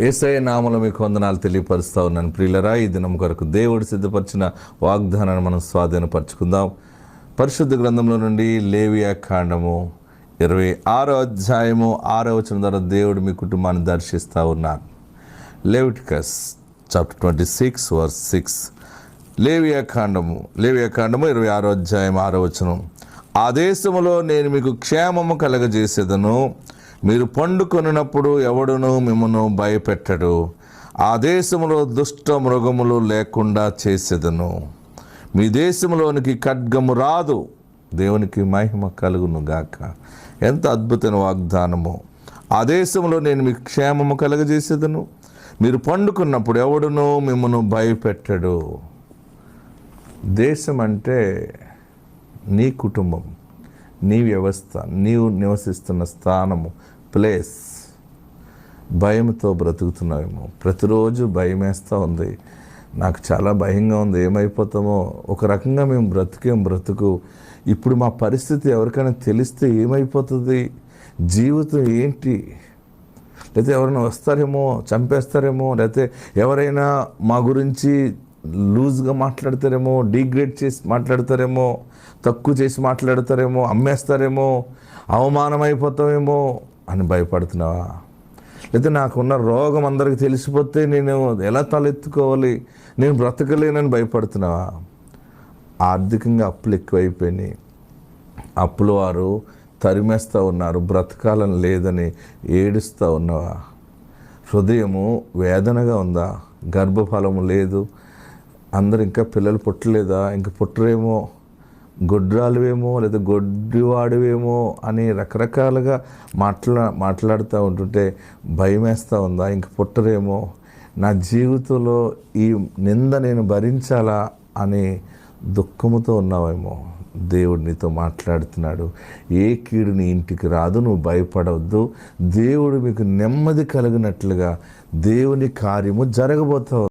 ఏసఐ నామలో మీకు వందనాలు తెలియపరుస్తూ ఉన్నాను. ప్రియులరా ఈ దినం కొరకు దేవుడు సిద్ధపరిచిన వాగ్దానాన్ని మనం స్వాధీనపరచుకుందాం. పరిశుద్ధ గ్రంథంలో నుండి లేవియా కాండము ఇరవై ఆరో అధ్యాయము ఆరో వచ్చిన ద్వారా దేవుడు మీ కుటుంబాన్ని దర్శిస్తూ ఉన్నాను Leviticus chapter twenty six verse six. లేవియా కాండము లేవియా కాండము ఇరవై ఆరో అధ్యాయం ఆరో వచనం. ఆ దేశములో నేను మీకు క్షేమము కలగజేసేదను. మీరు పండుకొనినప్పుడు ఎవడును మిమ్మను భయపెట్టడు. ఆ దేశంలో దుష్ట మృగములు లేకుండా చేసేదను. మీ దేశంలోనికి ఖడ్గము రాదు. దేవునికి మహిమ కలుగును గాక. ఎంత అద్భుతమైన వాగ్దానము. ఆ దేశంలో నేను మీకు క్షేమము కలగజేసేదను. మీరు పండుకున్నప్పుడు ఎవడును మిమ్మను భయపెట్టడు. దేశం అంటే నీ కుటుంబం. నీ వ్యవస్థ నీవు నివసిస్తున్న స్థానము ప్లేస్ భయంతో బ్రతుకుతున్నావేమో. ప్రతిరోజు భయం వేస్తూ ఉంది. నాకు చాలా భయంగా ఉంది. ఏమైపోతామో? ఒక రకంగా మేము బ్రతికేం బ్రతుకు. ఇప్పుడు మా పరిస్థితి ఎవరికైనా తెలిస్తే ఏమైపోతుంది? జీవితం ఏంటి? లేకపోతే ఎవరైనా వస్తారేమో? చంపేస్తారేమో? లేకపోతే ఎవరైనా మా గురించి లూజ్గా మాట్లాడతారేమో డిగ్రేడ్ చేసి మాట్లాడతారేమో తక్కువ చేసి మాట్లాడతారేమో అమ్మేస్తారేమో అవమానం అయిపోతామేమో అని భయపడుతున్నావా? లేకపోతే నాకున్న రోగం అందరికి తెలిసిపోతే నేను ఎలా తలెత్తుకోవాలి? నేను బ్రతకలేనని భయపడుతున్నావా? ఆర్థికంగా అప్పులు ఎక్కువైపోయినాయి. అప్పులు వారు తరిమేస్తూ ఉన్నారు బ్రతకాలని లేదని ఏడుస్తూ ఉన్నావా? హృదయము వేదనగా ఉందా? గర్భఫలము లేదు అందరు ఇంకా పిల్లలు పుట్టలేదా? ఇంక పుట్టరేమో? గొడ్రాలువేమో లేదా గొడ్డివాడువేమో అని రకరకాలుగా మాట్లా మాట్లాడుతూ ఉంటుంటే భయం వేస్తూ ఉందా? ఇంక పుట్టరేమో? నా జీవితంలో ఈ నింద నేను భరించాలా అని దుఃఖముతో ఉన్నావేమో? దేవుడు నీతో మాట్లాడుతున్నాడు. ఏ కీడు నీ ఇంటికి రాదు నువ్వు భయపడవద్దు. దేవుడు మీకు నెమ్మది కలిగినట్లుగా దేవుని కార్యము జరగబోతావు